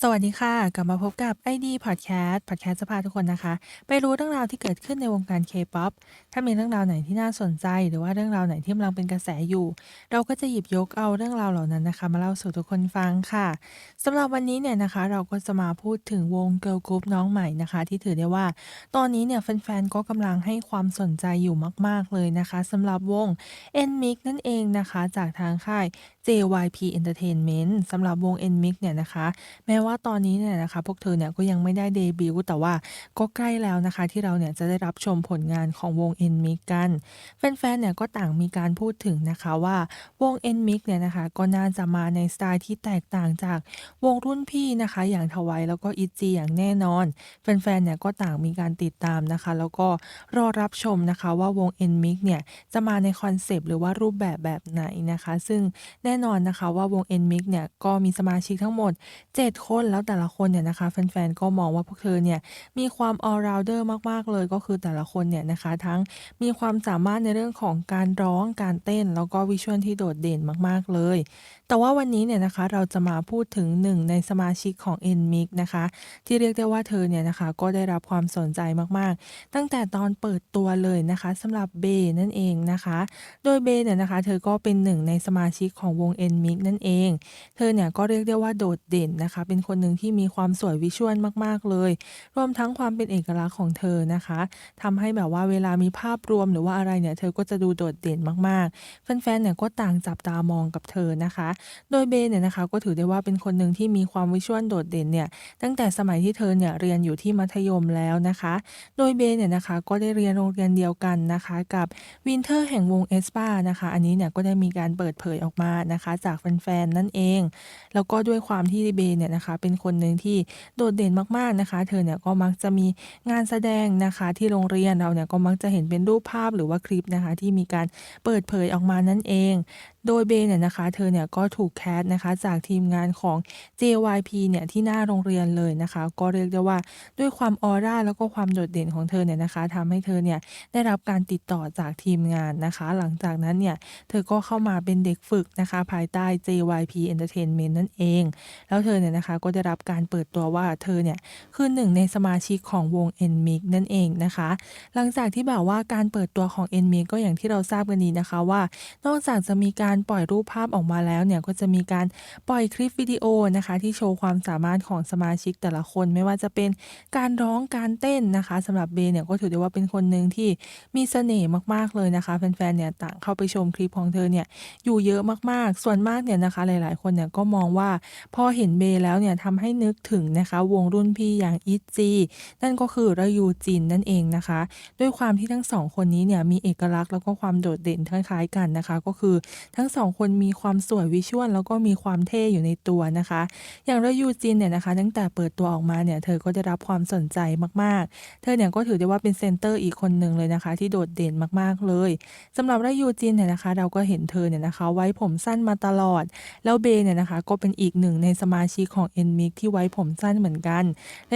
สวัสดีค่ะ กลับมาพบกับ ID Podcast Podcast จะพาทุกคนนะคะ ไปรู้เรื่องราวที่เกิดขึ้นในวงการ K-pop ถ้ามีเรื่องราวไหนที่น่าสนใจ หรือว่าเรื่องราวไหนที่กำลังเป็นกระแสอยู่ เราก็จะหยิบยกเอาเรื่องราวเหล่านั้นนะคะ มาเล่าสู่ทุกคนฟังค่ะสำหรับวันนี้เนี่ยนะคะ เราก็จะมาพูดถึงวง Girl Group น้องใหม่นะคะ ที่ถือได้ว่า ตอนนี้เนี่ยแฟนๆก็กำลังให้ความสนใจอยู่มาก ๆเลยนะคะสำหรับวง NMIXX นั่นเองนะคะ จากทางค่าย JYP Entertainment สำหรับวง NMIXX เนี่ยนะคะ แม้ว่าตอนนี้เนี่ยนะคะ พวกเธอเนี่ยก็ยังไม่ได้เดบิวต์แต่ว่าก็ใกล้แล้วนะคะที่เราเนี่ยจะได้รับชมผลงานของวง NMIXX กัน แฟนๆเนี่ยก็ต่างมีการพูดถึงนะคะว่าวง NMIXX เนี่ยนะคะก็น่าจะมาในสไตล์ที่แตกต่างจากวงรุ่นพี่นะคะ อย่าง TWICE แล้วก็ ITZY อย่างแน่นอน แฟนๆเนี่ยก็ต่างมีการติดตามนะคะ แล้วก็รอรับชมนะคะว่าวง NMIXX เนี่ยจะมาในคอนเซปต์หรือว่ารูปแบบแบบไหนนะคะ ซึ่งแน่นอนนะคะว่าวง NMIX เนี่ยก็มีสมาชิกทั้งหมด 7 คนแล้วแต่ละคนเนี่ยนะคะแฟนๆ ก็มองว่าพวกเธอเนี่ยมีความ all rounder มากๆ เลยก็คือแต่ละคนเนี่ยนะคะทั้งมีความสามารถในเรื่องของการร้องการเต้น แล้วก็วิชวลที่โดดเด่นมากๆเลย แต่ว่าวันนี้เนี่ยนะคะเราจะมาพูดถึงหนึ่งในสมาชิกของ NMIXX นะคะ ที่เรียกได้ว่าเธอเนี่ยนะคะก็ได้รับความสนใจมากๆ ตั้งแต่ตอนเปิดตัวเลยนะคะสำหรับเบนั่นเองนะคะ โดยเบเนี่ยนะคะ เธอก็เป็นหนึ่งในสมาชิกของววง NMIXX นั่นเอง เธอเนี่ยก็เรียกได้ว่าโดดเด่นนะคะ เป็นคนหนึ่งที่มีความสวยวิชวลมากๆเลย รวมทั้งความเป็นเอกลักษณ์ของเธอนะคะทำให้แบบว่าเวลามีภาพรวมหรือว่าอะไรเนี่ย เธอก็จะดูโดดเด่นมากๆ แฟนๆเนี่ยก็ต่างจับตามองกับเธอนะคะ โดยเบนเนี่ยนะคะก็ถือได้ว่าเป็นคนหนึ่งที่มีความวิชวลโดดเด่นเนี่ยตั้งแต่สมัยที่เธอเนี่ยเรียนอยู่ที่มัธยมแล้วนะคะ โดยเบนเนี่ยนะคะก็ได้เรียนโรงเรียนเดียวกันนะคะ กับวินเทอร์แห่งวง aespa นะคะ อันนี้เนี่ยก็ได้มีการเปิดเผยออกมานะคะจากแฟนๆนั่นเอง แล้วก็ด้วยความที่เบเนี่ยนะคะเป็นคนหนึ่งที่โดดเด่นมากๆนะคะ เธอเนี่ยก็มักจะมีงานแสดงนะคะที่โรงเรียนเราเนี่ยก็มักจะเห็นเป็นรูปภาพหรือว่าคลิปนะคะที่มีการเปิดเผยออกมานั่นเอง โดยเบนเนี่ยนะคะ เธอเนี่ยก็ถูกแคสต์นะคะจากทีมงานของ JYP เนี่ยที่หน้าโรงเรียนเลยนะคะ ก็เรียกได้ว่าด้วยความออร่าแล้วก็ความโดดเด่นของเธอเนี่ยนะคะทำให้เธอเนี่ยได้รับการติดต่อจากทีมงานนะคะ หลังจากนั้นเนี่ยเธอก็เข้ามาเป็นเด็กฝึกนะคะ ภายใต้ JYP Entertainment นั่นเอง แล้วเธอเนี่ยนะคะก็ได้รับการเปิดตัวว่าเธอเนี่ยคือหนึ่งในสมาชิกของวง NMIXX นั่นเองนะคะ หลังจากที่แบบว่าการเปิดตัวของ NMIXX ก็อย่างที่เราทราบกันดีนะคะว่า นอกจากจะมีการปล่อยรูปภาพออกมาแล้วเนี่ยก็จะมีการปล่อยคลิปวิดีโอนะคะ ที่โชว์ความสามารถของสมาชิกแต่ละคน ไม่ว่าจะเป็นการร้องการเต้นนะคะสำหรับเบเนี่ยก็ถือได้ว่าเป็นคนหนึ่งที่มีเสน่ห์มากๆเลยนะคะแฟนๆเนี่ยต่างเข้าไปชมคลิปของเธอเนี่ยอยู่เยอะมากๆ ส่วนมากเนี่ยนะคะหลายๆ คนเนี่ยก็มองว่าพอเห็นเบแล้วเนี่ยทำให้นึกถึงนะคะ วงรุ่นพี่อย่าง ITZY นั่นก็คือระยูจินนั่นเองนะคะ ด้วยความที่ทั้งสองคนนี้เนี่ยมีเอกลักษณ์แล้วก็ความโดดเด่นคล้ายๆกันนะคะ ก็คือทั้ง้งสองคนมีความสวยวิชวลแล้วก็มีความเท่อยู่ในตัวนะคะ อย่างระยูจินเนี่ยนะคะ ตั้งแต่เปิดตัวออกมาเนี่ยเธอก็ได้รับความสนใจมากๆ เธอเนี่ยก็ถือได้ว่าเป็นเซนเตอร์อีกคนหนึ่งเลยนะคะ ที่โดดเด่นมากๆเลยสำหรับระยูจินเนี่ยนะคะ เราก็เห็นเธอเนี่ยนะคะ ไว้ผมสั้นมาตลอด แล้วเบเนี่ยนะคะ ก็เป็นอีกหนึ่งในสมาชิกของ NMIXX ที่ไว้ผมสั้นเหมือนกัน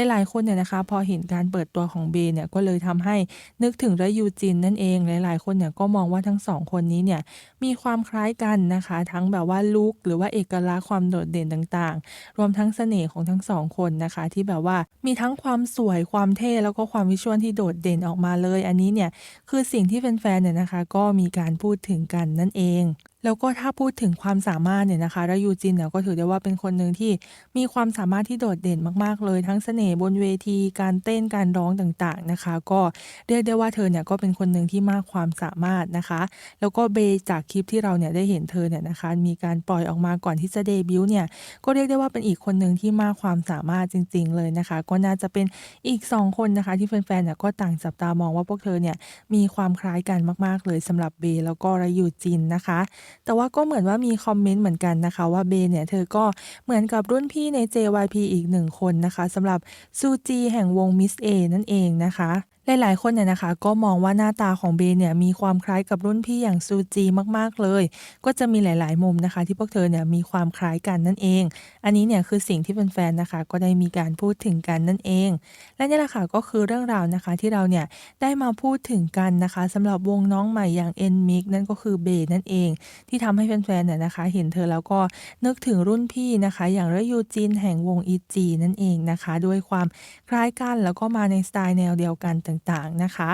หลายๆคนเนี่ยนะคะ พอเห็นการเปิดตัวของเบเนี่ยก็เลยทำให้นึกถึงระยูจินนั่นเองหลายๆ คนเนี่ยก็มองว่าทั้งสองคนนี้เนี่ยมีความคล้ายกันนะคะ ทั้งแบบว่าลุคหรือว่าเอกลักษณ์ความโดดเด่นต่างๆ รวมทั้งเสน่ห์ของทั้งสองคนนะคะ ที่แบบว่ามีทั้งความสวยความเท่แล้วก็ความวิชวลที่โดดเด่นออกมาเลย อันนี้เนี่ยคือสิ่งที่แฟนๆเนี่ยนะคะ ก็มีการพูดถึงกันนั่นเองแล้วก็ถ้าพูดถึงความสามารถเนี่ยนะคะระยูจินเนี่ยก็ถือได้ว่าเป็นคนหนึ่งที่มีความสามารถที่โดดเด่นมากๆ เลยทั้งเสน่ห์บนเวที การเต้นการร้องต่างๆนะคะ ก็เรียกได้ว่าเธอเนี่ยก็เป็นคนหนึ่งที่มากความสามารถนะคะ แล้วก็เบจากคลิปที่เราเนี่ยได้เห็นเธอเนี่ยนะคะมีการปล่อยออกมาก่อนที่จะเดบิวต์เนี่ยก็เรียกได้ว่าเป็นอีกคนหนึ่งที่มากความสามารถจริง ๆ เลยนะคะ ก็น่าจะเป็นอีก 2 คนนะคะ ที่แฟนๆเนี่ยก็ต่างจับตามองว่าพวกเธอเนี่ยมีความคล้ายกันมาก ๆ เลยสำหรับเบแล้วก็ระยูจินนะคะแต่ว่าก็เหมือนว่ามีคอมเมนต์เหมือนกันนะคะ ว่าเบเนี่ยเธอก็เหมือนกับรุ่นพี่ใน JYP อีกหนึ่งคนนะคะสำหรับซูจีแห่งวง Miss A นั่นเองนะคะ หลายๆคนเนี่ยนะคะ ก็มองว่าหน้าตาของเบย์เนี่ยมีความคล้ายกับรุ่นพี่อย่างซูจีมากๆเลย ก็จะมีหลาย ๆ มุมนะคะ ที่พวกเธอเนี่ยมีความคล้ายกันนั่นเอง อันนี้เนี่ยคือสิ่งที่แฟนๆนะคะ ก็ได้มีการพูดถึงกันนั่นเอง และนี่แหละค่ะก็คือเรื่องราวนะคะที่เราเนี่ยได้มาพูดถึงกันนะคะสำหรับวงน้องใหม่อย่าง NMIXX นั่นก็คือเบย์นั่นเอง ที่ทำให้แฟนๆเนี่ยนะคะ เห็นเธอแล้วก็นึกถึงรุ่นพี่นะคะ อย่างเรยูจินแห่งวง ITZY นั่นเองนะคะ ด้วยความคล้ายกันแล้วก็มาในสไตล์แนวเดียวกันต่างๆนะคะ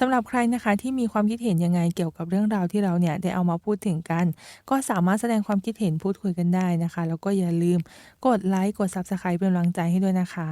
สำหรับใครนะคะที่มีความคิดเห็นยังไงเกี่ยวกับเรื่องราวที่เราเนี่ยได้เอามาพูดถึงกัน ก็สามารถแสดงความคิดเห็นพูดคุยกันได้นะคะ แล้วก็อย่าลืมกดไลค์กด Subscribe เป็นกำลังใจให้ด้วยนะคะ